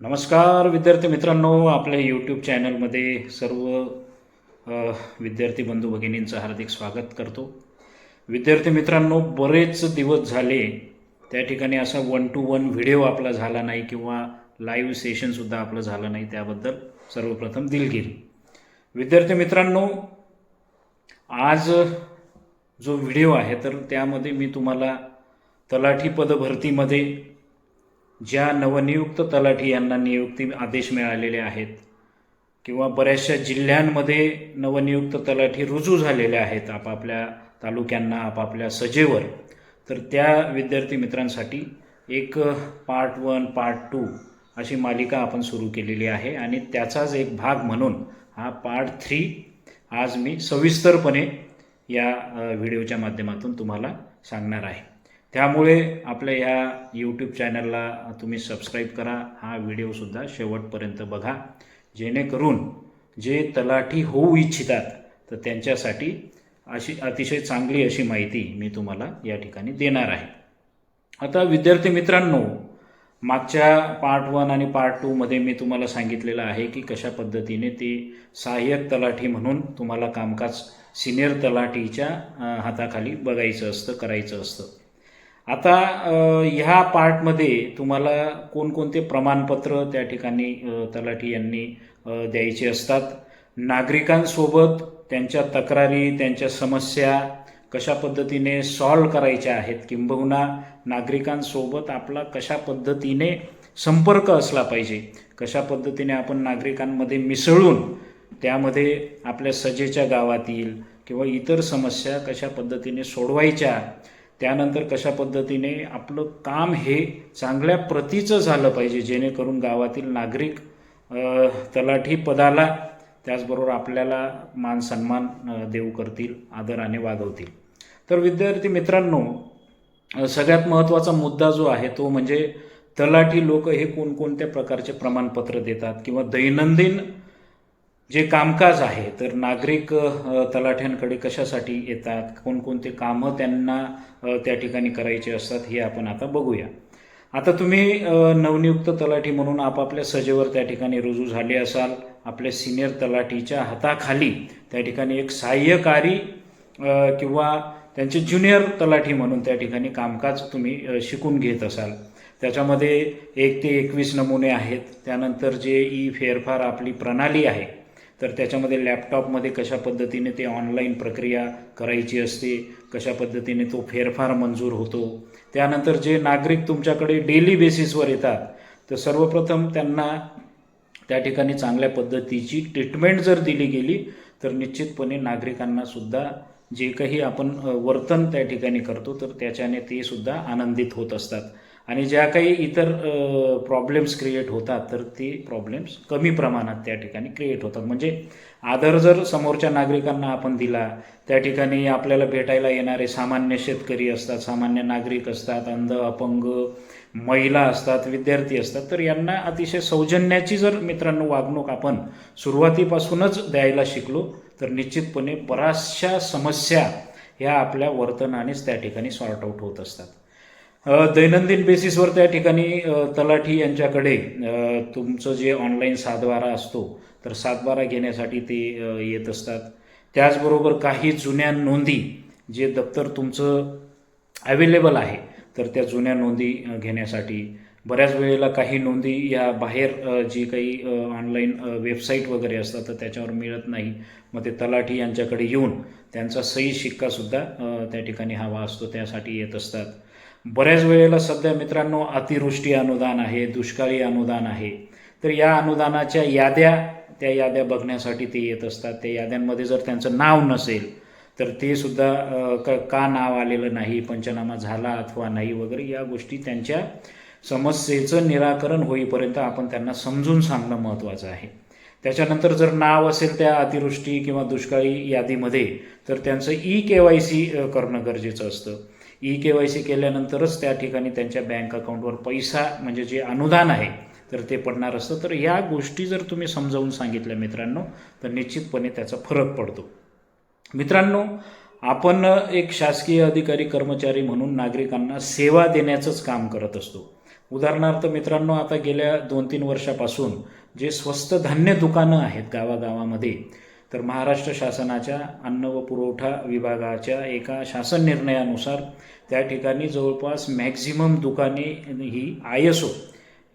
नमस्कार विद्यार्थी मित्रांनो आपल्या यूट्यूब चॅनलमध्ये सर्व विद्यार्थी बंधू भगिनींचं हार्दिक स्वागत करतो. विद्यार्थी मित्रांनो बरेच दिवस झाले त्या ठिकाणी असा वन टू वन व्हिडिओ आपला झाला नाही किंवा लाईव्ह सेशनसुद्धा आपलं झालं नाही त्याबद्दल सर्वप्रथम दिलगिरी विद्यार्थी मित्रांनो आज जो व्हिडिओ आहे तर त्यामध्ये मी तुम्हाला तलाठी पदभरतीमध्ये ज्या नवनियुक्त तलाठी यांना नियुक्ती आदेश मिळालेले आहेत किंवा बऱ्याचशा जिल्ह्यांमध्ये नवनियुक्त तलाठी रुजू झालेले आहेत आपापल्या तालुक्यांना आपापल्या सजेवर तर त्या विद्यार्थी मित्रांसाठी एक पार्ट वन पार्ट टू अशी मालिका आपण सुरू केलेली आहे आणि त्याचाच एक भाग म्हणून हा पार्ट थ्री आज मी सविस्तरपणे या व्हिडिओच्या माध्यमातून तुम्हाला सांगणार आहे. त्यामुळे आपल्या ह्या यूट्यूब चॅनलला तुम्ही सबस्क्राईब करा. हा व्हिडिओसुद्धा शेवटपर्यंत बघा. जेणेकरून जे तलाठी होऊ इच्छितात तर त्यांच्यासाठी अशी अतिशय चांगली अशी माहिती मी तुम्हाला या ठिकाणी देणार आहे. आता विद्यार्थी मित्रांनो मागच्या पार्ट वन आणि पार्ट टूमध्ये मी तुम्हाला सांगितलेलं आहे की कशा पद्धतीने ते सहाय्यक तलाठी म्हणून तुम्हाला कामकाज सिनियर तलाठीच्या हाताखाली बघायचं असतं करायचं असतं. आता ह्या पार्टमध्ये तुम्हाला कोणकोणते प्रमाणपत्र त्या ठिकाणी तलाठी यांनी द्यायचे असतात? नागरिकांसोबत त्यांच्या तक्रारी त्यांच्या समस्या कशा पद्धतीने सॉल्व करायच्या आहेत किंबहुना नागरिकांसोबत आपला कशा पद्धतीने संपर्क असला पाहिजे? कशा पद्धतीने आपण नागरिकांमध्ये मिसळून त्यामध्ये आपल्या सजेच्या गावातील किंवा इतर समस्या कशा पद्धतीने सोडवायच्या? त्यानंतर कशा पद्धतीने आपलं काम हे चांगल्या प्रतीचं झालं पाहिजे जेणेकरून गावातील नागरिक तलाठी पदाला त्याचबरोबर आपल्याला मान सन्मान देऊ करतील आदराने वागवतील. तर विद्यार्थी मित्रांनो सगळ्यात महत्त्वाचा मुद्दा जो आहे तो म्हणजे तलाठी लोक हे कोणकोणत्या प्रकारचे प्रमाणपत्र देतात किंवा दैनंदिन जे कामकाज आहे तर नागरिक तलाठ्यांकडे कशासाठी येतात? कोणकोणते कामं त्यांना त्या ठिकाणी करायचे असतात हे आपण आता बघूया. आता तुम्ही नवनियुक्त तलाठी म्हणून आपापल्या सजेवर त्या ठिकाणी रुजू झाले असाल आपल्या सिनियर तलाठीच्या हाताखाली त्या ठिकाणी एक सहाय्यकारी किंवा त्यांचे ज्युनियर तलाठी म्हणून त्या ठिकाणी कामकाज तुम्ही शिकून घेत असाल. त्याच्यामध्ये एक ते एकवीस नमुने आहेत. त्यानंतर जे ई फेरफार आपली प्रणाली आहे तर त्याच्यामध्ये लॅपटॉपमध्ये कशा पद्धतीने ते ऑनलाईन प्रक्रिया करायची असते कशा पद्धतीने तो फेरफार मंजूर होतो त्यानंतर जे नागरिक तुमच्याकडे डेली बेसिसवर येतात तर सर्वप्रथम त्यांना त्या ठिकाणी चांगल्या पद्धतीची ट्रीटमेंट जर दिली गेली तर निश्चितपणे नागरिकांनासुद्धा जे काही आपण वर्तन त्या ठिकाणी करतो तर त्याच्याने ते सुद्धा आनंदित होत असतात. आणि ज्या काही इतर प्रॉब्लेम्स क्रिएट होतात तर ते प्रॉब्लेम्स कमी प्रमाणात त्या ठिकाणी क्रिएट होतात. म्हणजे आदर जर समोरच्या नागरिकांना आपण दिला त्या ठिकाणी आपल्याला भेटायला येणारे सामान्य शेतकरी असतात सामान्य नागरिक असतात अंध अपंग महिला असतात विद्यार्थी असतात तर यांना अतिशय सौजन्याची जर मित्रांनो वागणूक आपण सुरुवातीपासूनच द्यायला शिकलो तर निश्चितपणे बऱ्याचशा समस्या ह्या आपल्या वर्तनानेच त्या ठिकाणी सॉर्ट आऊट होत असतात. दैनंदिन बेसिसवर त्या ठिकाणी तलाठी यांच्याकडे तुमचं जे ऑनलाईन सातबारा असतो तर सातबारा घेण्यासाठी ते येत असतात. त्याचबरोबर काही जुन्या नोंदी जे दप्तर तुमचं अवेलेबल आहे तर त्या जुन्या नोंदी घेण्यासाठी. बऱ्याच वेळेला काही नोंदी या बाहेर जी काही ऑनलाईन वेबसाईट वगैरे असतात तर त्याच्यावर मिळत नाही. मग ते तलाठी यांच्याकडे येऊन त्यांचा सही शिक्कासुद्धा त्या ठिकाणी हवा असतो त्यासाठी येत असतात. बऱ्याच वेळेला सध्या मित्रांनो अतिवृष्टी अनुदान आहे दुष्काळी अनुदान आहे. तर या अनुदानाच्या याद्या त्या याद्या बघण्यासाठी ते येत असतात. त्या याद्यांमध्ये जर त्यांचं नाव नसेल तर ते सुद्धा क का नाव आलेलं नाही पंचनामा झाला अथवा नाही वगैरे या गोष्टी त्यांच्या समस्येचं निराकरण होईपर्यंत आपण त्यांना समजून सांगणं महत्त्वाचं आहे. त्याच्यानंतर जर नाव असेल त्या अतिवृष्टी किंवा दुष्काळी यादीमध्ये तर त्यांचं ई के वाय सी करणं गरजेचं असतं. ई के वाय सी केल्यानंतरच त्या ठिकाणी त्यांच्या बँक अकाउंटवर पैसा म्हणजे जे अनुदान आहे तर ते पडणार असतं. तर या गोष्टी जर तुम्ही समजावून सांगितल्या मित्रांनो तर निश्चितपणे त्याचा फरक पडतो. मित्रांनो आपण एक शासकीय अधिकारी कर्मचारी म्हणून नागरिकांना सेवा देण्याचंच काम करत असतो. उदाहरणार्थ मित्रांनो आता गेल्या दोन तीन वर्षापासून जे स्वस्त धान्य दुकानं आहेत गावागावामध्ये तर महाराष्ट्र शासनाच्या अन्न व पुरवठा विभागाच्या एका शासन निर्णयानुसार त्या ठिकाणी जवळपास मॅक्झिमम दुकाने ही I S O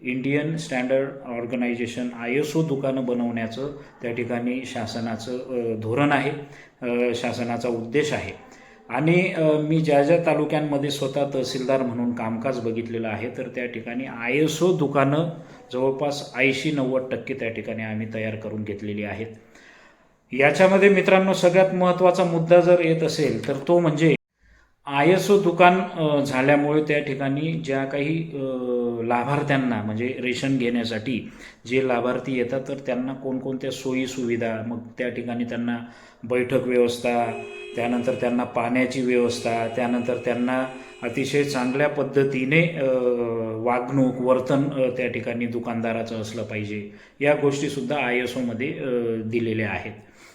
Indian standard organisation I S O दुकानं बनवण्याचं त्या ठिकाणी शासनाचं धोरण आहे शासनाचा उद्देश आहे. आणि मी ज्या ज्या तालुक्यांमध्ये स्वतः तहसीलदार म्हणून कामकाज बघितलेलं आहे तर त्या ठिकाणी आय एस ओ दुकानं जवळपास ऐंशी नव्वद टक्के त्या ठिकाणी आम्ही तयार करून घेतलेली आहेत. याच्यामध्ये मित्रांनो सगळ्यात महत्त्वाचा मुद्दा जर येत असेल तर तो म्हणजे आय एस ओ दुकान झाल्यामुळे त्या ठिकाणी ज्या काही लाभार्थ्यांना म्हणजे रेशन घेण्यासाठी जे लाभार्थी येतात तर त्यांना कोणकोणत्या सोयी सुविधा मग त्या ठिकाणी त्यांना बैठक व्यवस्था त्यानंतर त्यांना पाण्याची व्यवस्था त्यानंतर त्यांना अतिशय चांगल्या पद्धतीने वागणूक वर्तन त्या ठिकाणी दुकानदाराचं असलं पाहिजे. या गोष्टीसुद्धा आय एस ओमध्ये दिलेल्या आहेत.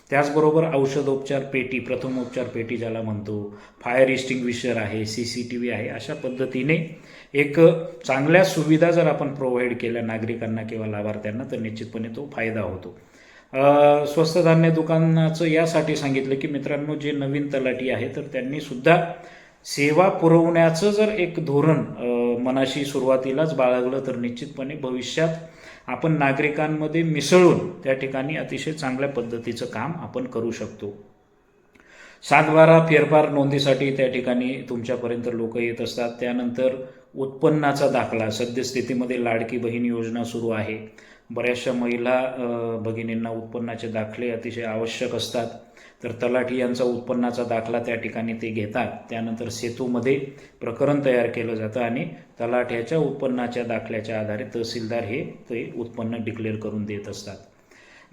त्याचबरोबर औषधोपचार पेटी प्रथमोपचार पेटी ज्याला म्हणतो फायर एक्स्टिंग्विशर आहे सी सी टी व्ही आहे अशा पद्धतीने एक चांगल्या सुविधा जर आपण प्रोव्हाइड केल्या नागरिकांना किंवा लाभार्थ्यांना तर निश्चितपणे तो फायदा होतो. स्वस्त धान्य दुकानाचं यासाठी सांगितलं की मित्रांनो जे नवीन तलाठी आहे तर त्यांनी सुद्धा सेवा पुरवण्याचं जर एक धोरण मनाशी सुरुवातीलाच बाळगलं तर निश्चितपणे भविष्यात आपण नागरिकांमध्ये मिसळून त्या ठिकाणी अतिशय चांगल्या पद्धतीचं काम आपण करू शकतो. सातबारा फेरफार नोंदीसाठी त्या ठिकाणी तुमच्यापर्यंत लोक येत असतात. त्यानंतर उत्पन्नाचा दाखला सद्यस्थितीमध्ये लाडकी बहीण योजना सुरू आहे. बऱ्याचशा महिला भगिनींना उत्पन्नाचे दाखले अतिशय आवश्यक असतात. तर तलाठी यांचा उत्पन्नाचा दाखला त्या ठिकाणी ते घेतात. त्यानंतर सेतूमध्ये प्रकरण तयार केलं जातं आणि तलाठ्याच्या उत्पन्नाच्या दाखल्याच्या आधारे तहसीलदार हे ते उत्पन्न डिक्लेअर करून देत असतात.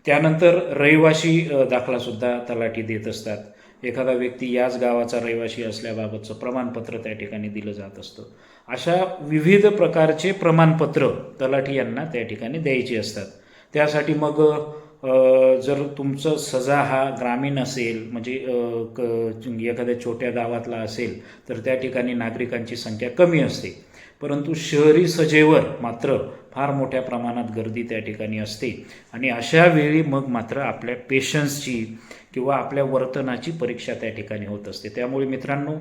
त्यानंतर रहिवाशी दाखलासुद्धा तलाठी देत असतात. एखादा व्यक्ती याच गावाचा रहिवाशी असल्याबाबतचं प्रमाणपत्र त्या ठिकाणी दिलं जात असतं. अशा विविध प्रकारचे प्रमाणपत्र तलाठी यांना त्या ठिकाणी द्यायची असतात. त्यासाठी मग जर तुमचं सजा हा ग्रामीण असेल म्हणजे क एखाद्या छोट्या गावातला असेल तर त्या ठिकाणी नागरिकांची संख्या कमी असते. परंतु शहरी सजेवर मात्र फार मोठ्या प्रमाणात गर्दी त्या ठिकाणी असते. आणि अशा वेळी मग मात्र आपल्या पेशन्सची किंवा आपल्या वर्तनाची परीक्षा त्या ठिकाणी होत असते. त्यामुळे मित्रांनो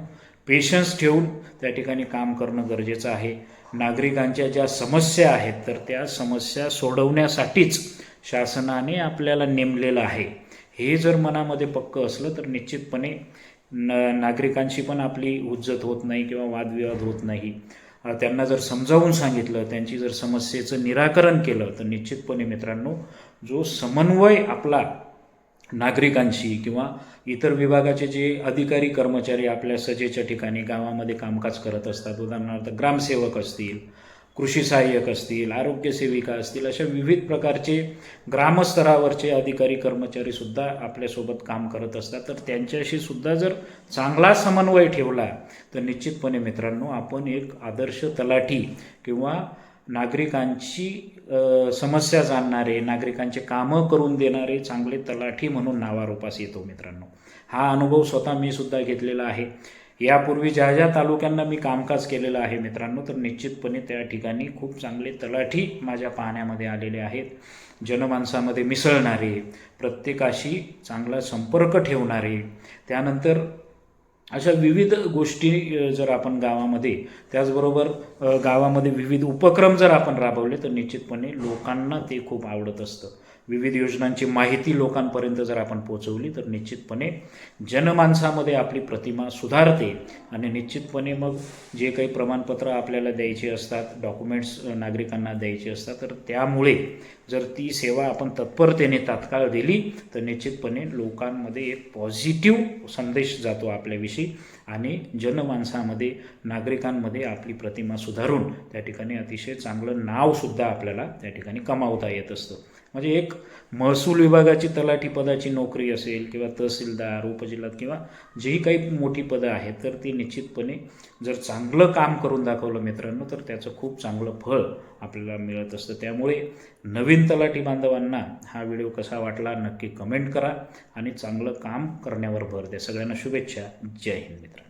पेशन्स ठेवून त्या ठिकाणी काम करणं गरजेचं आहे. नागरिकांच्या ज्या समस्या आहेत तर त्या समस्या सोडवण्यासाठीच शासनाने आपल्याला नेमलेलं आहे. हे जर मनामध्ये पक्क असलं तर निश्चितपणे न नागरिकांशी पण आपली उज्जत होत नाही किंवा वादविवाद होत नाही. त्यांना जर समजावून सांगितलं त्यांची जर समस्येचं निराकरण केलं तर निश्चितपणे मित्रांनो जो समन्वय आपला नागरिकांशी किंवा इतर विभागाचे जे अधिकारी कर्मचारी आपल्या सजेच्या ठिकाणी गावामध्ये कामकाज करत असतात. उदाहरणार्थ ग्रामसेवक असतील कृषी सहाय्यक असतील आरोग्य सेविका असतील अशा विविध प्रकारचे ग्रामस्तरावरचे अधिकारी कर्मचारी सुद्धा आपल्यासोबत काम करत असतात. तर त्यांच्याशी सुद्धा जर चांगला समन्वय ठेवला तर निश्चितपणे मित्रांनो आपण एक आदर्श तलाठी किंवा नागरिकांची समस्या जाणणारे नागरिकांचे कामं करून देणारे चांगले तलाठी म्हणून नावारूपास येतो मित्रांनो. हा अनुभव स्वतः मी सुद्धा घेतलेला आहे. यापूर्वी ज्या ज्या तालुक्यांना मी कामकाज केलेलं आहे मित्रांनो तर निश्चितपणे त्या ठिकाणी खूप चांगले तलाठी माझ्या पाहण्यामध्ये आलेले आहेत. जनमानसामध्ये मिसळणारे प्रत्येकाशी चांगला संपर्क ठेवणारे त्यानंतर अशा विविध गोष्टी जर आपण गावामध्ये त्याचबरोबर गावामध्ये विविध उपक्रम जर आपण राबवले तर निश्चितपणे लोकांना ते खूप आवडत असतं. विविध योजनांची माहिती लोकांपर्यंत जर आपण पोचवली तर निश्चितपणे जनमानसामध्ये आपली प्रतिमा सुधारते आणि निश्चितपणे मग जे काही प्रमाणपत्र आपल्याला द्यायचे असतात डॉक्युमेंट्स नागरिकांना द्यायचे असतात तर त्यामुळे जर ती सेवा आपण तत्परतेने तात्काळ दिली तर निश्चितपणे लोकांमध्ये एक पॉझिटिव्ह संदेश जातो आपल्याविषयी आणि जनमानसामध्ये नागरिकांमध्ये आपली प्रतिमा सुधारून त्या ठिकाणी अतिशय चांगलं नावसुद्धा आपल्याला त्या ठिकाणी कमावता येत असतं. म्हणजे एक महसूल विभागाची तलाठी पदाची नोकरी असेल किंवा तहसीलदार उपजिल्हात किंवा जेही काही मोठी पदं आहेत तर ती निश्चितपणे जर चांगलं काम करून दाखवलं मित्रांनो तर त्याचं खूप चांगलं फळ आपल्याला मिळत असतं. त्यामुळे नवीन तलाठी बांधवांना हा व्हिडिओ कसा वाटला नक्की कमेंट करा आणि चांगलं काम करण्यावर भर द्या. सगळ्यांना शुभेच्छा. जय हिंद मित्र